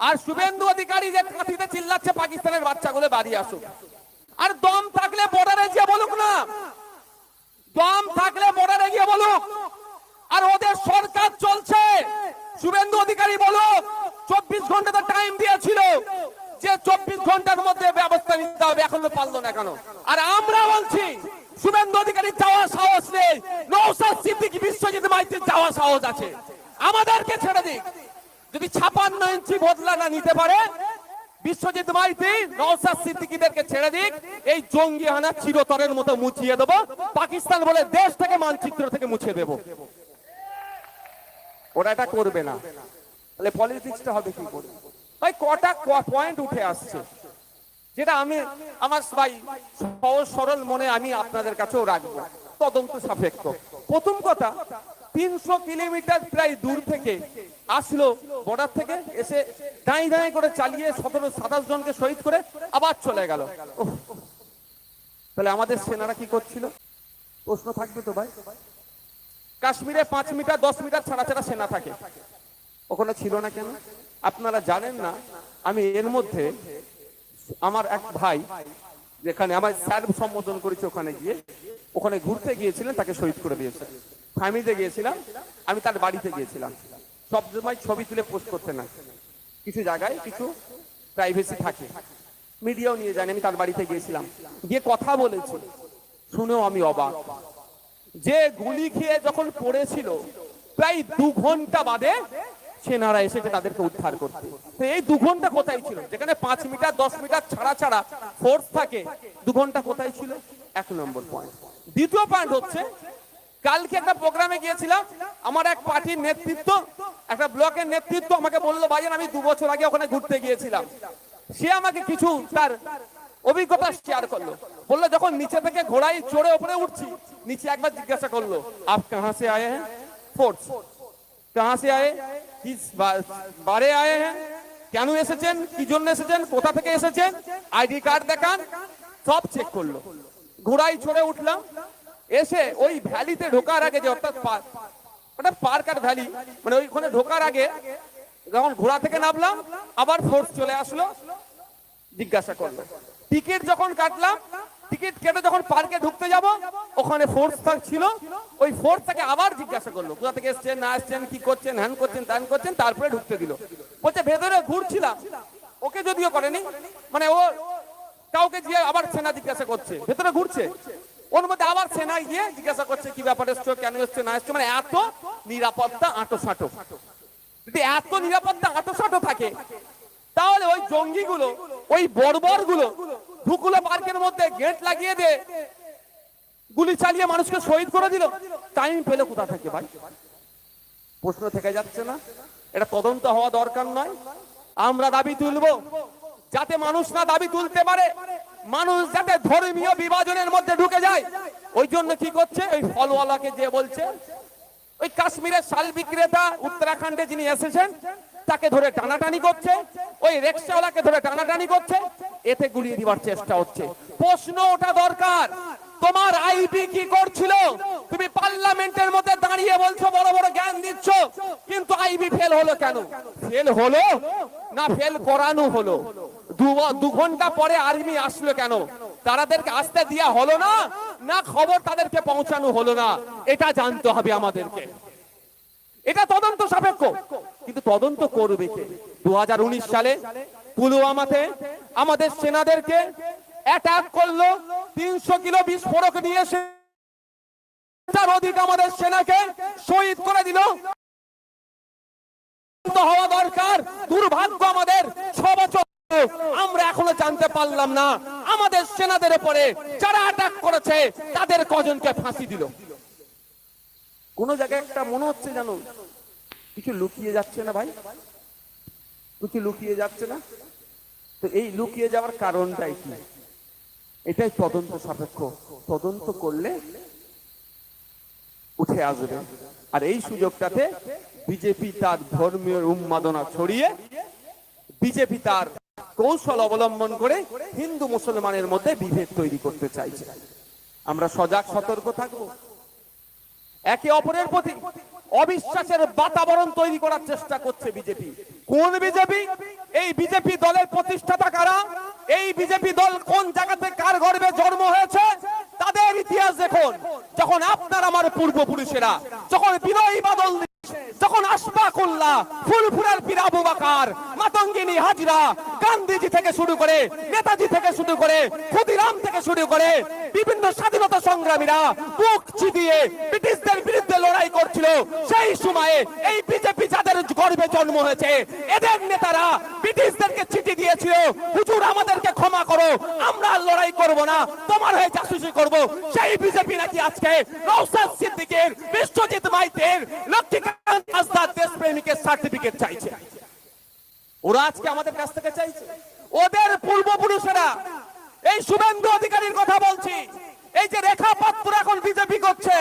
আর শুভেন্দু অধিকারী যে কাঁথিতে চিল্লাচ্ছে, পাকিস্তানের বাচ্চাগুলো বাড়ি আসুক। আর দম থাকলে বর্ডারে গিয়ে বলুক না। দম থাকলে বর্ডারে গিয়ে বলুক। আর ওদের সরকার চলছে। শুভেন্দু অধিকারী বলুক, চব্বিশ ঘণ্টা তো টাইম দিয়েছিল। যে চব্বিশ ঘণ্টার মধ্যে ব্যবস্থা নিতে হবে, এখনও পারল না কেন? আর আমরা বলছি, শুভেন্দু অধিকারী যাওয়ার সাহস নেই। নৌসাদ সিদ্দিকী, বিশ্বজিৎ মাইতির যাওয়ার সাহস আছে। আমাদেরকে ছেড়ে দিক। যদি ছাপান্ন ইঞ্চি বদলা না নিতে পারে, বিশ্বজিৎ মাইতি নওসাদ সিদ্দিকীদেরকে ছেড়ে দিক, এই জঙ্গি হানা চিরতরের মতো মুছিয়ে দেব। পাকিস্তান বলে দেশ থেকে মানচিত্র থেকে মুছে দেব। ওরা এটা করবে না। তাহলে পলিটিক্সটা হবে কি করে? ভাই, কটা পয়েন্ট উঠে আসছে। যেটা আমি, আমার ভাই, সহজ সরল মনে আমি আপনাদের কাছেও রাখব। তদন্ত সাপেক্ষ। প্রথম কথা তিনশো কিলোমিটার প্রায় দূর থেকে আসলো বর্ডার থেকে, এসে দাঁড়িয়ে দাঁড়িয়ে করে চালিয়ে সতেরো সাতাশ জনকে শহীদ করে আবার চলে গেল। তাহলে আমাদের সেনারা কি করছিল? প্রশ্ন থাকবে তো ভাই? কাশ্মীরে পাঁচ মিটার, দশ মিটার ছাড়া ছাড়া সেনা থাকে। ওখানে ছিল না কেন? আপনারা জানেন না, আমি এর মধ্যে আমার এক ভাই যেখানে আমার স্যার সম্বোধন করেছে ওখানে গিয়ে, ওখানে ঘুরতে গিয়েছিলেন, তাকে শহীদ করে দিয়েছে। ফ্যামিলিতে গিয়েছিলাম, আমি তার বাড়িতে গিয়েছিলাম। সব সময় ছবি তুলে পোস্ট করতে না। কিছু জায়গায় কিছু প্রাইভেসি থাকে। মিডিয়াও নিয়ে যায়নি আমি তার বাড়িতে গিয়েছিলাম। গিয়ে কথা বলেছি। শুনেও আমি অবাক। যে গুলি খেয়ে যখন পড়েছিল, প্রায় দু ঘণ্টা বাদে সেনারা এসেছে তাদেরকে উদ্ধার করতে। তো এই দু ঘণ্টা কোথায় ছিল? যেখানে পাঁচ মিটার, দশ মিটার ছাড়া ছাড়া ফোর্স থাকে, দু ঘণ্টা কোথায় ছিল? এক নম্বর পয়েন্ট দ্বিতীয় পয়েন্ট হচ্ছে কালকে একটা প্রোগ্রামে গিয়েছিলাম, আমার এক পার্টির নেতৃত্ব, একটা ব্লকের নেতৃত্ব আমাকে বলল, ভাইজান, আমি দু বছর আগে ওখানে ঘুরতে গিয়েছিলাম। সে আমাকে কিছু তার অভিজ্ঞতা শেয়ার করল। বলল, যখন নিচে থেকে ঘোড়ায় চড়ে ওপরে উঠছি, নিচে একবার জিজ্ঞাসা করল, আপ কাহা সে আয়ে হ্যাঁ? ফোর্স কাহা সে আয়ে? কিস বারে আয়ে হ্যাঁ? কেন এসেছেন? কি জন্য এসেছেন? কোথা থেকে এসেছেন? আইডি কার্ড দেখান। সব চেক করল। ঘোড়ায় চড়ে উঠলাম। এসে ওই ভ্যালিতে ঢোকার আগে যে অর্থাৎ ওটা পার্ক আর ভ্যালি মানে ওইখানে ঢোকার আগে যখন ঘোড়া থেকে নামলাম, আবার ফোর্স চলে আসলো, জিজ্ঞাসা করল। টিকিট যখন কাটলাম টিকিট কেটে যখন পার্কে ঢুকতে যাব, ওখানে ফোর্স ছিল, ওই ফোর্স তাকে আবার জিজ্ঞাসা করল, কোথা থেকে এসছেন, না এসছেন, কি করছেন, হ্যান করছেন, ত্যান করছেন, তারপরে ঢুকতে দিল। বলছে, ভেতরে ঘুরছিলাম, ওকে যদিও করেনি মানে ও কাউকে গিয়ে আবার সেনা জিজ্ঞাসা করছে, ভেতরে ঘুরছে? ওর মধ্যে আবার সেনায় গিয়ে জিজ্ঞাসা করছে, কি ব্যাপার এসছো? কেন এসছো? না এসছো? মানে এত নিরাপত্তা আঁটো সাঁটো যদি এত নিরাপত্তা আঁটো সাঁটো থাকে, তাহলে ওই জঙ্গিগুলো, ওই বর্বরগুলো ঢুকুলো পার্কের মধ্যে গেট লাগিয়ে দে গুলি চালিয়ে মানুষকে শহীদ করে দিল। টাইম পেলে কোথা থেকে ভাই? প্রশ্ন থেকে যাচ্ছে না। এটা তদন্ত হওয়া দরকার নয়। আমরা দাবি তুলবো। যাতে মানুষ না দাবি তুলতে পারে মানুষ যাতে ধর্মীয় বিভাজনের মধ্যে ঢুকে যায়, ওই জন্য কি করছে? ওই ফলওয়ালাকে যে বলছে, ওই কাশ্মীরের শাল বিক্রেতা উত্তরাখণ্ডে যিনি এসেছেন, তাকে ধরে টানাটানি করছে, ওই রিক্সাওয়ালাকে ধরে টানাটানি করছে, এতে গুলিয়ে দিবার চেষ্টা হচ্ছে। প্রশ্ন ওটা দরকার, তোমার আইবি কি করছিল? তুমি পার্লামেন্টের মধ্যে দাঁড়িয়ে বলছো, বড় বড় জ্ঞান দিচ্ছ, কিন্তু আইবি ফেল হলো কেন? ফেল হলো না ফেল করানো হলো? দু ঘণ্টা পরে আর্মি আসলো কেন? তারাদেরকে আসতে দিয়া হলো না? না খবর তাদেরকে পৌঁছানো হলো না? এটা জানতে হবে আমাদেরকে। এটা তদন্ত সাপেক্ষ। কিন্তু তদন্ত করবে দু সালে পুলওয়ামাতে আমাদের সেনাদেরকে অ্যাটাক করল। তিনশো কিলো বিস্ফোরক নিয়ে এসে অধিক আমাদের সেনাকে শহীদ করে দিল। হওয়া দরকার। দুর্ভাগ্য আমাদের ছ বছর আমরা এখনও জানতে পারলাম না। আমাদের সেনাদের উপরে যারা অ্যাটাক করেছে, তাদের কজনকে ফাঁসি দিল। কোন জায়গায় একটা মনে হচ্ছে জানো কিছু লুকিয়ে যাচ্ছে না ভাই? কিছু লুকিয়ে যাচ্ছে না? তো এই লুকিয়ে যাওয়ার কারণটাই কি? এটাই তদন্ত সাপেক্ষ। তদন্ত করলে উঠে আসবে। আর এই সুযোগটাতে বিজেপি তার ধর্মীয় উন্মাদনা ছড়িয়ে বিজেপি তার কৌশল অবলম্বন করে হিন্দু মুসলমানের মধ্যে বিভেদ তৈরি করতে চাইছে। আমরা সজাগ, সতর্ক থাকব। একে অপরের প্রতি অবিশ্বাসের বাতাবরণ তৈরি করার চেষ্টা করছে বিজেপি। কোন বিজেপি? এই বিজেপি দলের প্রতিষ্ঠাতা কারা? এই বিজেপি দল কোন জায়গাতে কার গর্বে জন্ম হয়েছে? তাদের ইতিহাস দেখুন। যখন আপনার, আমার পূর্বপুরুষেরা, যখন বিনয়ী বাদল যখন আশফাকুল্লাহ ফুলফুলের পীর আবু বাকার, মাতঙ্গিনী হাজরা, গান্ধীজি থেকে শুরু করে, নেতাজি থেকে শুরু করে, ক্ষুদিরাম থেকে শুরু করে, বিভিন্ন স্বাধীনতা সংগ্রামীরা বুক চিদিয়ে ব্রিটিশদের বিরুদ্ধে লড়াই করছিল। সেই সময়ে এই বিজেপি যাদের গর্বে জন্ম হয়েছে, এদের নেতারা ব্রিটিশদেরকে চিঠি দিয়েছিল, হুজুর আমাদেরকে ক্ষমা করো। আমরা লড়াই করব না। তোমার হয়ে চাষুষি করব। সেই বিজেপি নাকি আজকে নৌসাদ সিদ্দিকের, বিশ্বজিৎ মাইতের, লক্ষ্মীকান্ত হাসদার দেশপ্রেমিকের সার্টিফিকেট চাইছে। ওরা আজকে আমাদের কাছ থেকে চাইছে। ওদের পূর্বপুরুষেরা, এই শুভেন্দু অধিকারীর কথা বলছি। এই যে রেখা পাত্র এখন বিজেপি করছে।